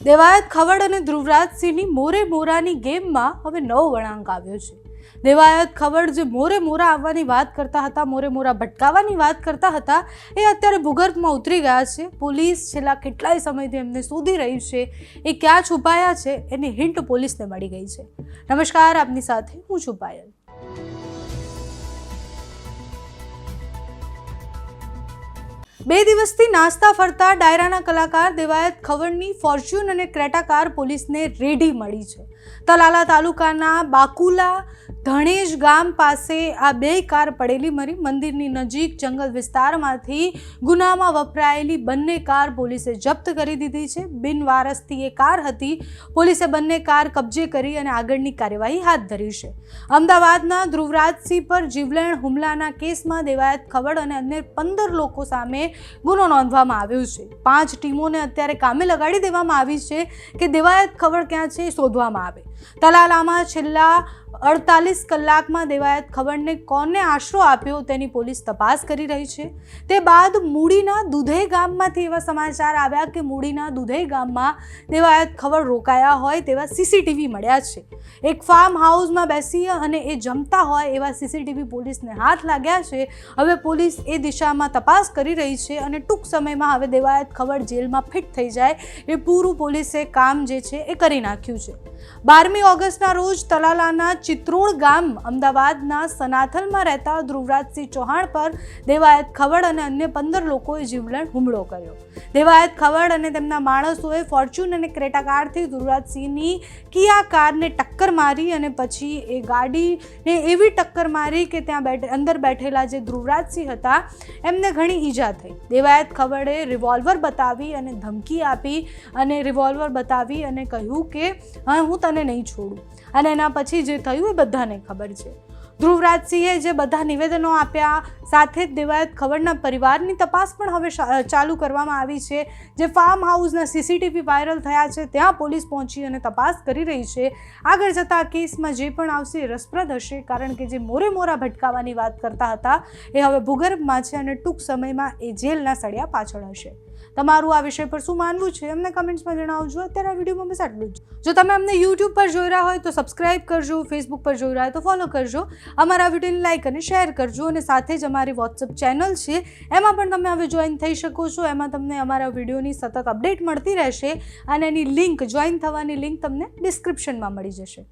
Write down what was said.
દેવાયત ખવડ અને ધ્રુવરાજસિંહની મોરે મોરાની ગેમમાં હવે નવો વળાંક આવ્યો છે. દેવાયત ખવડ જે મોરે મોરા આવવાની વાત કરતા હતા, મોરે મોરા ભટકાવાની વાત કરતા હતા, એ અત્યારે ભૂગર્ભમાં ઉતરી ગયા છે. પોલીસ છેલ્લા કેટલાય સમયથી એમને શોધી રહી છે, એ ક્યાં છુપાયા છે, એની હિન્ટ પોલીસને મળી ગઈ છે. નમસ્કાર, આપની સાથે હું છું પાયલ. બે દિવસથી નાસ્તા ફરતા ડાયરાના કલાકાર દેવાયત ખવડની ફોર્ચ્યુન અને ક્રેટા કાર પોલીસને રેડી મળી છે. તલાલા તાલુકાના બાકુલા ધણેજ ગામ પાસે આ બે કાર પડેલી મરી મંદિરની નજીક જંગલ વિસ્તારમાંથી ગુનામાં વપરાયેલી બંને કાર પોલીસે જપ્ત કરી દીધી છે. બિનવારસથી એ કાર હતી. પોલીસે બંને કાર કબજે કરી અને આગળની કાર્યવાહી હાથ ધરી છે. અમદાવાદના ધ્રુવરાજસિંહ પર જીવલેણ હુમલાના કેસમાં દેવાયત ખવડ અને અન્ય પંદર લોકો સામે ગુનો નોંધવામાં આવ્યો છે. પાંચ ટીમોને અત્યારે કામે લગાડી દેવામાં આવી છે કે દેવાયત ખવડ ક્યાં છે શોધવામાં આવે. તલાલામાં છેલ્લા અડતાલીસ કલાકમાં દેવાયત ખબરને કોને આશરો આપ્યો તેની પોલીસ તપાસ કરી રહી છે. તે બાદ મૂડીના દુધઈ ગામમાંથી એવા સમાચાર આવ્યા કે મૂડીના દુધઈ ગામમાં દેવાયત ખબર રોકાયા હોય તેવા સીસીટીવી મળ્યા છે. એક ફાર્મ હાઉસમાં બેસી અને એ જમતા હોય એવા સીસીટીવી પોલીસને હાથ લાગ્યા છે. હવે પોલીસ એ દિશામાં તપાસ કરી રહી છે અને ટૂંક સમયમાં હવે દેવાયત ખબર જેલમાં ફિટ થઈ જાય એ પૂરું પોલીસે કામ જે છે એ કરી નાખ્યું છે. બારમી ઓગસ્ટના રોજ તલાલાના ચિત્રોડ ગામ અમદાવાદના સનાથલમાં રહેતા ધ્રુવરાજસિંહ ચૌહાણ પર દેવાયત ખવડ અને અન્ય પંદર લોકોએ જીવલેણ હુમલો કર્યો. દેવાયત ખવડ અને તેમના માણસોએ ફોર્ચ્યુન અને ક્રેટા કારથી ધ્રુવરાજસિંહની કિયા કારને ટક્કર મારી અને પછી એ ગાડીને એવી ટક્કર મારી કે ત્યાં બેઠ, અંદર બેઠેલા જે ધ્રુવરાજસિંહ હતા, એમને ઘણી ઈજા થઈ. દેવાયત ખવડે રિવોલ્વર બતાવી અને ધમકી આપી અને રિવોલ્વર બતાવી અને કહ્યું કે, હા હું તને નહીં છોડું. અને એના પછી જે થયું એ બધાને ખબર છે. ધ્રુવરાજસિંહે જે બધા નિવેદનો આપ્યા, સાથે જ દેવાયત ખબરના પરિવારની તપાસ પણ હવે ચાલુ કરવામાં આવી છે. જે ફાર્મ હાઉસના સીસીટીવી વાયરલ થયા છે, ત્યાં પોલીસ પહોંચી અને તપાસ કરી રહી છે. આગળ જતાં કેસમાં જે પણ આવશે રસપ્રદ હશે, કારણ કે જે મોરે મોરા ભટકાવાની વાત કરતા હતા, એ હવે ભૂગર્ભમાં છે અને ટૂંક સમયમાં એ જેલના સળિયા પાછળ હશે. તમારું આ વિષય પર શું માનવું છે? અમને કમેન્ટ્સમાં જણાવજો. અત્યારે આ વિડીયોમાં બસ આટલું જ. જો તમે અમને યુટ્યુબ પર જોઈ રહ્યા હોય તો સબસ્ક્રાઇબ કરજો ફેસબુક પર જોઈ રહ્યા હોય તો ફોલો કરજો. અમારા વિડીયોને લાઇક અને શેર કરજો અને સાથે જ અમારી વોટ્સઅપ ચેનલ છે, એમાં પણ તમે હવે જોઈન થઈ શકો છો. એમાં તમને અમારા વિડીયોની સતત અપડેટ મળતી રહેશે અને એની લિંક જોઈન થવાની લિંક તમને ડિસ્ક્રિપ્શનમાં મળી જશે.